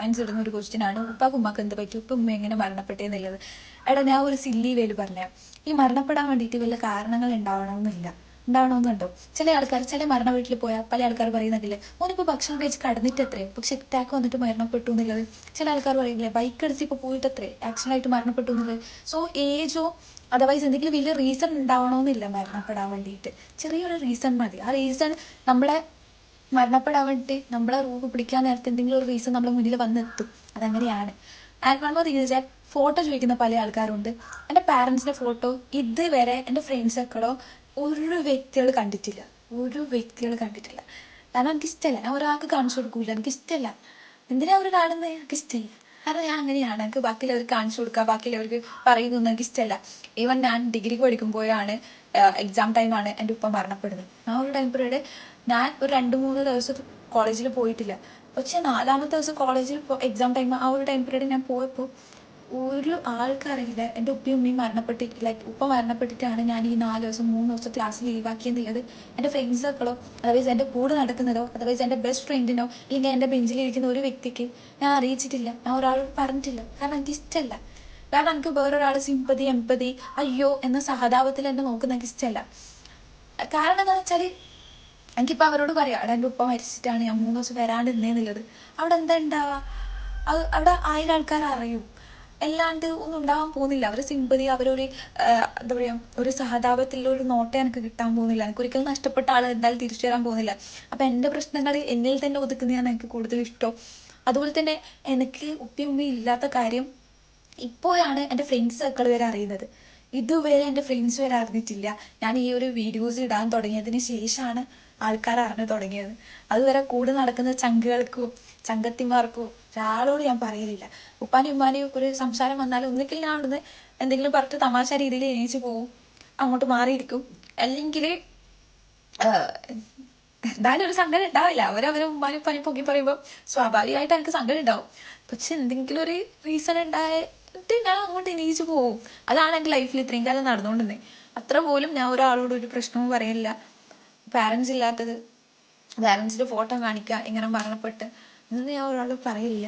Comments ഇടുന്ന ഒരു question ആണ്. ഉപ്പാക്ക് ഉമ്മക്ക് എന്ത് പറ്റും? ഉപ്പ ഉമ്മ എങ്ങനെ മരണപ്പെട്ടേന്നുള്ളത് എടാ ഞാൻ ഒരു സില്ലി വേൽ പറഞ്ഞ. ഈ മരണപ്പെടാൻ വേണ്ടിയിട്ട് വല്ല കാരണങ്ങൾ ഉണ്ടാവണമെന്നില്ല. ഉണ്ടാവണമെന്നുണ്ടോ? ചില ആൾക്കാർ ചില മരണ വീട്ടിൽ പോയാൽ പല ആൾക്കാർ പറയുന്നതില്ലേ ഓനിപ്പോൾ ഭക്ഷണം കഴിച്ച് കടന്നിട്ട് എത്രേ പക്ഷെ അറ്റാക്ക് വന്നിട്ട് മരണപ്പെട്ടു എന്നുള്ളത്. ചില ആൾക്കാർ പറയില്ലേ ബൈക്ക് അടിച്ച് ഇപ്പോൾ പോയിട്ട് ആക്സിഡന്റ് ആയിട്ട് മരണപ്പെട്ടു എന്നുള്ളത്. സോ ഏജോ അതർവൈസ് എന്തെങ്കിലും വലിയ റീസൺ ഉണ്ടാവണമെന്നില്ല മരണപ്പെടാൻ വേണ്ടിയിട്ട് ചെറിയൊരു റീസൺ മതി. ആ റീസൺ നമ്മളെ മരണപ്പെടാൻ വേണ്ടി നമ്മളെ റൂപ് പിടിക്കാൻ നേരത്തെ എന്തെങ്കിലും ഒരു റീസൺ നമ്മളെ മുന്നിൽ വന്നെത്തും. അതങ്ങനെയാണ്. ആൻഡ് വൺ ഫോട്ടോ ചോദിക്കുന്ന പല ആൾക്കാരുണ്ട്. എന്റെ പാരൻസിന്റെ ഫോട്ടോ ഇതുവരെ എന്റെ ഫ്രണ്ട്സൊക്കെയോ ഒരു വ്യക്തികൾ കണ്ടിട്ടില്ല. ഒരു വ്യക്തികൾ കണ്ടിട്ടില്ല. കാരണം എനിക്ക് ഇഷ്ടമല്ല ഞാൻ ഒരാൾക്ക് കാണിച്ചു കൊടുക്കൂല. എനിക്ക് ഇഷ്ടമല്ല എന്തിനാ അവർ കാണുന്നത് എനിക്ക് ഇഷ്ടമില്ല കാരണം ഞാൻ അങ്ങനെയാണ്. എനിക്ക് ബാക്കിയുള്ളവർക്ക് കാണിച്ചു കൊടുക്കുക ബാക്കിയുള്ളവർക്ക് പറയുന്നൊന്നും എനിക്ക് ഇഷ്ടമല്ല ഈവൻ ഞാൻ ഡിഗ്രിക്ക് പഠിക്കുമ്പോഴാണ് എക്സാം ടൈമാണ് എന്റെ ഉപ്പ മരണപ്പെടുന്നത്. ആ ഒരു ടൈം പീരീഡ് ഞാൻ ഒരു രണ്ട് മൂന്ന് ദിവസം കോളേജിൽ പോയിട്ടില്ല. പക്ഷെ നാലാമത്തെ ദിവസം കോളേജിൽ എക്സാം ടൈം ആ ഒരു ടൈം പീരീഡ് ഞാൻ പോയപ്പോൾ ഒരു ആൾക്കറിയില്ല. എന്റെ ഉപ്പയും ഉമ്മയും മരണപ്പെട്ടിട്ട് ലൈക്ക് ഉപ്പ മരണപ്പെട്ടിട്ടാണ് ഞാൻ ഈ നാല് ദിവസം മൂന്ന് ദിവസം ക്ലാസ് ലീവാക്കിയെന്നുള്ളത് എന്റെ ഫ്രണ്ട്സൊക്കെയോ അതർവൈസ് എന്റെ കൂടെ നടക്കുന്നതോ അതർവൈസ് എന്റെ ബെസ്റ്റ് ഫ്രണ്ടിനോ ഇല്ലെങ്കിൽ എന്റെ ബെഞ്ചിലിരിക്കുന്ന ഒരു വ്യക്തിക്ക് ഞാൻ അറിയിച്ചിട്ടില്ല. ഞാൻ ഒരാളോട് പറഞ്ഞിട്ടില്ല. കാരണം എനിക്ക് ഇഷ്ടമല്ല കാരണം എനിക്ക് വേറൊരാൾ സിമ്പതി എമ്പതി അയ്യോ എന്ന സഹതാപത്തിൽ എന്നെ നോക്കുന്ന എനിക്ക് ഇഷ്ടമല്ല കാരണം എന്താണെന്ന് വെച്ചാൽ എനിക്കിപ്പോൾ അവരോട് പറയാം അവിടെ എന്റെ ഉപ്പ മരിച്ചിട്ടാണ് ഞാൻ മൂന്ന് ദിവസം വരാണ്ട് നിന്നേന്നുള്ളത്. അവിടെ എന്താ ഉണ്ടാവുക അത് അവിടെ ആയിരം ആൾക്കാർ അറിയും. അല്ലാണ്ട് ഒന്നും ഉണ്ടാവാൻ പോകുന്നില്ല. അവർ സിമ്പതി അവരൊരു എന്താ പറയുക ഒരു സഹതാപത്തിലുള്ള ഒരു നോട്ടം എനിക്ക് കിട്ടാൻ പോകുന്നില്ല. എനിക്ക് ഒരിക്കലും നഷ്ടപ്പെട്ട ആൾ എന്തായാലും തിരിച്ചു തരാൻ പോകുന്നില്ല. അപ്പം എന്റെ പ്രശ്നങ്ങൾ എന്നിൽ തന്നെ ഒതുക്കുന്നതാണ് എനിക്ക് കൂടുതൽ ഇഷ്ടം. അതുപോലെ തന്നെ എനിക്ക് ഉപ്പയും ഉമ്മയും ഇല്ലാത്ത കാര്യം ഇപ്പോഴാണ് എന്റെ ഫ്രണ്ട്സ് സർക്കിൾ വരെ അറിയുന്നത്. ഇതുവരെ എന്റെ ഫ്രണ്ട്സ് വരെ അറിഞ്ഞിട്ടില്ല. ഞാൻ ഈ ഒരു വീഡിയോസ് ഇടാൻ തുടങ്ങിയതിന് ശേഷമാണ് ആൾക്കാർ അറിഞ്ഞു തുടങ്ങിയത്. അതുവരെ കൂടെ നടക്കുന്ന ചങ്കുകൾക്കോ ചങ്കത്തിമാർക്കോ ഒരാളോട് ഞാൻ പറയലില്ല. ഉപ്പാനും ഉമ്മാനെയും ഒരു സംസാരം വന്നാൽ ഒന്നിക്കൽ ഞാൻ അവിടുന്ന് എന്തെങ്കിലും പറഞ്ഞിട്ട് തമാശ രീതിയിൽ എണീച്ച് പോവും. അങ്ങോട്ട് മാറിയിരിക്കും. അല്ലെങ്കിൽ എന്തായാലും ഒരു സങ്കടം ഉണ്ടാവില്ല. അവരവരെ ഉമ്മാനും പനി പൊക്കി പറയുമ്പോൾ സ്വാഭാവികമായിട്ട് എനിക്ക് സങ്കടം ഉണ്ടാവും. പക്ഷെ എന്തെങ്കിലും ഒരു റീസൺ ഉണ്ടായിട്ട് ഞാൻ അങ്ങോട്ട് എണീച്ച് പോവും അതാണ് എന്റെ ലൈഫിൽ ഇത്രയും കാലം നടന്നുകൊണ്ടിരുന്നത് അത്ര പോലും ഞാൻ ഒരാളോട് ഒരു പ്രശ്നവും പറയില്ല പാരൻസ് ഇല്ലാത്തത് പാരൻസിന്റെ ഫോട്ടോ കാണിക്കുക ഇങ്ങനെ മരണപ്പെട്ട്. ഇതൊന്നും ഞാൻ ഒരാളോട് പറയില്ല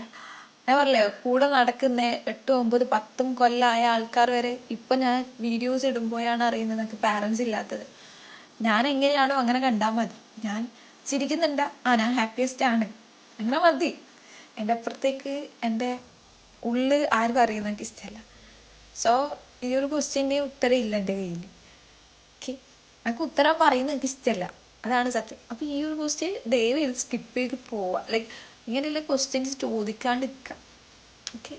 ഞാൻ പറഞ്ഞില്ലേ കൂടെ നടക്കുന്ന എട്ടും ഒമ്പത് പത്തും കൊല്ലമായ ആൾക്കാർ വരെ ഇപ്പം ഞാൻ വീഡിയോസ് ഇടുമ്പോഴാണ് അറിയുന്നത് എനിക്ക് പാരൻസ് ഇല്ലാത്തത്. ഞാൻ എങ്ങനെയാണോ അങ്ങനെ കണ്ടാൽ മതി. ഞാൻ ചിരിക്കുന്നുണ്ട്. ആ ഞാൻ ഹാപ്പിയസ്റ്റ് ആണ്. അങ്ങനെ മതി. എന്റെ അപ്പുറത്തേക്ക് എന്റെ ഉള്ള് ആരും അറിയുന്ന എനിക്ക് ഇഷ്ടമല്ല സോ ഈ ഒരു ക്വസ്റ്റ്യന്റെ ഉത്തരം ഇല്ല എന്റെ കയ്യിൽ ഓക്കെ എനിക്ക് ഉത്തരം പറയുന്നത് എനിക്ക് ഇഷ്ടമല്ല അതാണ് സത്യം. അപ്പോൾ ഈ ഒരു ക്വസ്റ്റ്യൻ ദയവ് ചെയ്ത് സ്കിപ്പ് ചെയ്ത് പോവുക ലൈക്ക് ഇങ്ങനെയുള്ള ക്വസ്റ്റ്യൻസ് ചോദിക്കാണ്ടിരിക്കുക ഓക്കെ